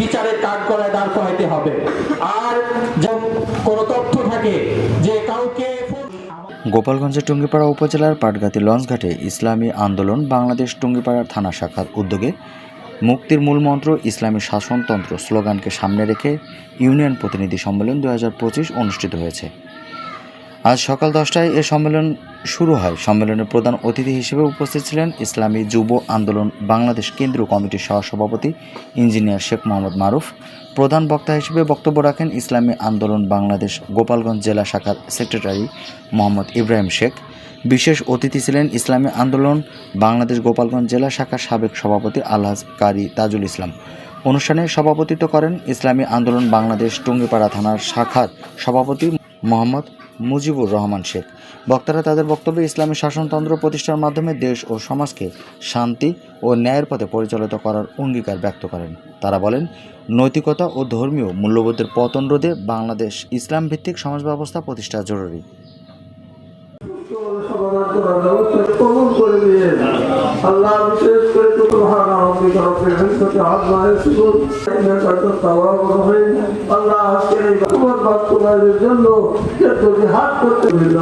বিচারের কাঠ গড়ায় দাঁড় করাইতে হবে। আর কোনো তথ্য থাকে যে কাউকে গোপালগঞ্জের টুঙ্গিপাড়া উপজেলার পাটগাতি লঞ্চঘাটে ইসলামী আন্দোলন বাংলাদেশ টুঙ্গিপাড়া থানা শাখার উদ্যোগে মুক্তির মূল মন্ত্র ইসলামী শাসনতন্ত্র স্লোগানকে সামনে রেখে ইউনিয়ন প্রতিনিধি সম্মেলন দু হাজার পঁচিশ অনুষ্ঠিত হয়েছে। আজ সকাল দশটায় এ সম্মেলন শুরু হয়। সম্মেলনে প্রধান অতিথি হিসেবে উপস্থিত ছিলেন ইসলামী যুব আন্দোলন বাংলাদেশ কেন্দ্রীয় কমিটির সহসভাপতি ইঞ্জিনিয়ার শেখ মোহাম্মদ মারুফ, প্রধান বক্তা হিসেবে বক্তব্য রাখেন ইসলামী আন্দোলন বাংলাদেশ গোপালগঞ্জ জেলা শাখার সেক্রেটারি মোহাম্মদ ইব্রাহিম শেখ। বিশেষ অতিথি ছিলেন ইসলামী আন্দোলন বাংলাদেশ গোপালগঞ্জ জেলা শাখার সাবেক সভাপতি আলহাজ কারি তাজুল ইসলাম। অনুষ্ঠানে সভাপতিত্ব করেন ইসলামী আন্দোলন বাংলাদেশ টুঙ্গিপাড়া থানার শাখার সভাপতি মোহাম্মদ মুজিবুর রহমান শেখ। বক্তারা তাদের বক্তব্যে ইসলামী শাসনতন্ত্র প্রতিষ্ঠার মাধ্যমে দেশ ও সমাজকে শান্তি ও ন্যায়ের পথে পরিচালিত করার অঙ্গীকার ব্যক্ত করেন। তারা বলেন, নৈতিকতা ও ধর্মীয় মূল্যবোধের পতন রোধে বাংলাদেশ ইসলাম ভিত্তিক সমাজ ব্যবস্থা প্রতিষ্ঠা জরুরি। আল্লাহ বিশেষ করে তো তাওয়াবুর রহিম আল্লাহ ভগবত বাস্তবায়নের জন্য যে তুমি হাত করতে হইল।